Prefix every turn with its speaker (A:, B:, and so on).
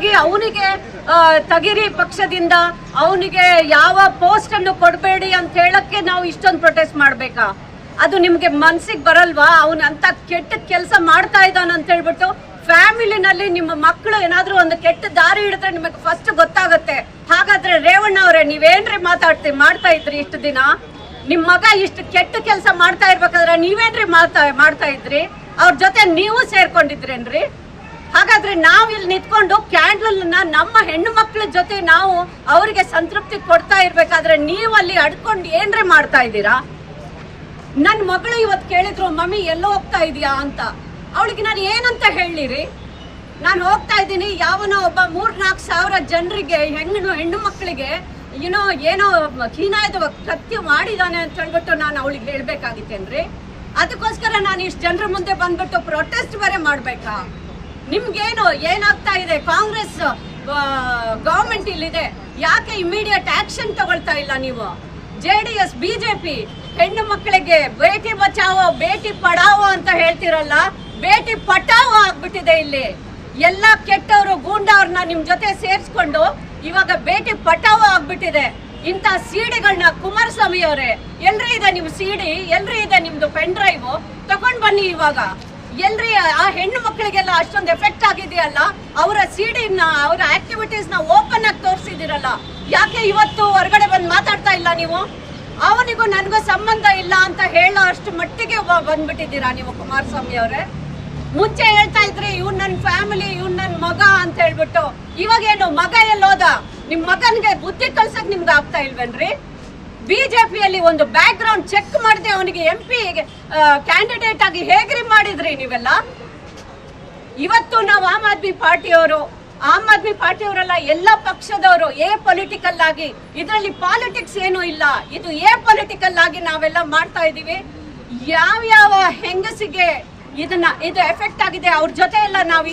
A: ಆಗಿ ಅವನಿಗೆ ತಗಿರಿ ಪಕ್ಷದಿಂದ ಅವನಿಗೆ ಯಾವ ಪೋಸ್ಟ್ ಅನ್ನು ಕೊಡಬೇಡಿ ಅಂತ ಹೇಳಕ್ಕೆ ನಾವು ಇಷ್ಟೊಂದು ಪ್ರೊಟೆಸ್ಟ್ ಮಾಡ್ಬೇಕಾ? ಅದು ನಿಮ್ಗೆ ಮನ್ಸಿಗೆ ಬರಲ್ವಾ? ಅವನ ಅಂತ ಕೆಟ್ಟ ಕೆಲಸ ಮಾಡ್ತಾ ಇದ್ದಾನ ಅಂತ ಹೇಳ್ಬಿಟ್ಟು ಫ್ಯಾಮಿಲಿನಲ್ಲಿ ನಿಮ್ಮ ಮಕ್ಕಳು ಏನಾದ್ರೂ ಒಂದು ಕೆಟ್ಟ ದಾರಿ ಹಿಡಿದ್ರೆ ನಿಮಗೆ ಫಸ್ಟ್ ಗೊತ್ತಾಗುತ್ತೆ. ಹಾಗಾದ್ರೆ ರೇವಣ್ಣ ಅವರೇ, ನೀವೇನ್ರಿ ಮಾತಾಡ್ತೀವಿ ಮಾಡ್ತಾ ಇದ್ರಿ ಇಷ್ಟು ದಿನ? ನಿಮ್ ಮಗ ಇಷ್ಟು ಕೆಟ್ಟ ಕೆಲಸ ಮಾಡ್ತಾ ಇರ್ಬೇಕಾದ್ರೆ ನೀವೇನ್ರಿ ಮಾಡ್ತಾ ಮಾಡ್ತಾ ಇದ್ರಿ? ಅವ್ರ ಜೊತೆ ನೀವು ಸೇರ್ಕೊಂಡಿದ್ರೇನ್ರಿ? ಹಾಗಾದ್ರೆ ನಾವು ಇಲ್ಲಿ ನಿಂತ್ಕೊಂಡು ಕ್ಯಾಂಡಲ್ ನಮ್ಮ ಹೆಣ್ಣು ಮಕ್ಕಳ ಜೊತೆ ನಾವು ಅವರಿಗೆ ಸಂತೃಪ್ತಿ ಕೊಡ್ತಾ ಇರ್ಬೇಕಾದ್ರೆ ನೀವು ಅಲ್ಲಿ ಅಡ್ಕೊಂಡು ಏನ್ರೆ ಮಾಡ್ತಾ ಇದ್ದೀರಾ? ನನ್ನ ಮಗಳು ಇವತ್ತು ಕೇಳಿದ್ರು, ಮಮ್ಮಿ, ಎಲ್ಲೋ ಹೋಗ್ತಾ ಇದೀಯಾ? ಅಂತ. ಅವಳಿಗೆ ನಾನು ಏನಂತ ಹೇಳಿರಿ? ನಾನು ಹೋಗ್ತಾ ಇದ್ದೀನಿ. ಯಾವನೋ ಒಬ್ಬ ಮೂರ್ ನಾಲ್ಕು ಸಾವಿರ ಜನರಿಗೆ, ಹೆಣ್ಣು ಹೆಣ್ಣು ಮಕ್ಕಳಿಗೆ ಏನೋ ಏನೋ ಹೀನಾಯದ ಕೃತ್ಯ ಮಾಡಿದಾನೆ ಅಂತ ಹೇಳ್ಬಿಟ್ಟು ನಾನು ಅವಳಿಗೆ ಹೇಳ್ಬೇಕಾಗಿತ್ತೇನ್ರಿ? ಅದಕ್ಕೋಸ್ಕರ ನಾನು ಇಷ್ಟು ಜನರ ಮುಂದೆ ಬಂದ್ಬಿಟ್ಟು ಪ್ರೊಟೆಸ್ಟ್ ಬೇರೆ ಮಾಡ್ಬೇಕಾ? ನಿಮ್ಗೇನು ಏನಾಗ್ತಾ ಇದೆ? ಕಾಂಗ್ರೆಸ್ ಗವರ್ಮೆಂಟ್ ಇಲ್ಲಿದೆ. ಯಾಕೆ ಇಮಿಡಿಯೇಟ್ ಆಕ್ಷನ್ ತಗೊಳ್ತಾ ಇಲ್ಲ ನೀವು? ಜೆ ಡಿ ಎಸ್ ಬಿಜೆಪಿ ಹೆಣ್ಣು ಮಕ್ಕಳಿಗೆ ಬೇಟಿ ಬಚಾವೋ, ಬೇಟಿ ಪಡಾವೋ ಅಂತ ಹೇಳ್ತಿರಲ್ಲ, ಬೇಟಿ ಪಟಾವೋ ಆಗ್ಬಿಟ್ಟಿದೆ ಇಲ್ಲಿ. ಎಲ್ಲ ಕೆಟ್ಟವರು ಗೂಂಡವ್ರನ್ನ ನಿಮ್ ಜೊತೆ ಸೇರಿಸ್ಕೊಂಡು ಇವಾಗ ಬೇಟಿ ಪಟಾವೋ ಆಗ್ಬಿಟ್ಟಿದೆ. ಇಂಥ ಸಿಡಿಗಳನ್ನ ಕುಮಾರಸ್ವಾಮಿ ಅವರೇ ಎಲ್ರಿ ಇದೆ ನಿಮ್ ಸಿಡಿ? ಎಲ್ರಿ ಇದೆ ನಿಮ್ದು ಪೆನ್ ಡ್ರೈವ್ ತಗೊಂಡ್ ಬನ್ನಿ ಇವಾಗ. ಎಲ್ರಿ, ಆ ಹೆಣ್ಣು ಮಕ್ಕಳಿಗೆಲ್ಲ ಅಷ್ಟೊಂದು ಎಫೆಕ್ಟ್ ಆಗಿದೆಯಲ್ಲ, ಅವರ ಸಿಡಿನ ಅವರ ಆಕ್ಟಿವಿಟೀಸ್ನ ಓಪನ್ ಆಗಿ ತೋರಿಸಿದಿರಲ್ಲ ಯಾಕೆ ಇವತ್ತು ಹೊರಗಡೆ ಬಂದು ಮಾತಾಡ್ತಾ ಇಲ್ಲ ನೀವು? ಅವನಿಗೂ ನನಗೂ ಸಂಬಂಧ ಇಲ್ಲ ಅಂತ ಹೇಳೋ ಅಷ್ಟು ಮಟ್ಟಿಗೆ ಬಂದ್ಬಿಟ್ಟಿದ್ದೀರಾ ನೀವು ಕುಮಾರಸ್ವಾಮಿ ಅವರೇ? ಮುಂಚೆ ಹೇಳ್ತಾ ಇದ್ರಿ ಇವ್ ನನ್ ಫ್ಯಾಮಿಲಿ ಇವ್ ನನ್ ಮಗ ಅಂತ ಹೇಳ್ಬಿಟ್ಟು ಇವಾಗ ಏನು ಮಗ ಎಲ್ಲೋದ? ನಿಮ್ ಮಗನ್ಗೆ ಬುದ್ಧಿ ಕಲ್ಸಕ್ ನಿಮ್ಗೆ ಆಗ್ತಾ ಇಲ್ವೇನ್ರಿ? ಬಿಜೆಪಿಯಲ್ಲಿ ಒಂದು ಬ್ಯಾಕ್ ಗ್ರೌಂಡ್ ಚೆಕ್ ಮಾಡದೆ ಅವನಿಗೆ ಎಂ ಪಿ ಕ್ಯಾಂಡಿಡೇಟ್ ಆಗಿ ಹೇಗ್ರಿ ಮಾಡಿದ್ರಿ ನೀವೆಲ್ಲ? ಇವತ್ತು ನಾವು ಆಮ್ ಆದ್ಮಿ ಪಾರ್ಟಿಯವರು, ಆಮ್ ಆದ್ಮಿ ಪಾರ್ಟಿಯವರೆಲ್ಲ ಎಲ್ಲ ಪಕ್ಷದವರು ಎ ಪೊಲಿಟಿಕಲ್ ಆಗಿ, ಇದರಲ್ಲಿ ಪಾಲಿಟಿಕ್ಸ್ ಏನೂ ಇಲ್ಲ. ಇದು ಎ ಪೊಲಿಟಿಕಲ್ ಆಗಿ ನಾವೆಲ್ಲ ಮಾಡ್ತಾ ಇದೀವಿ ಯಾವ ಯಾವ ಹೆಂಗಸಿಗೆ ಇದನ್ನ, ಇದು ಎಫೆಕ್ಟ್ ಆಗಿದೆ, ಅವ್ರ ಜೊತೆ ಎಲ್ಲ ನಾವು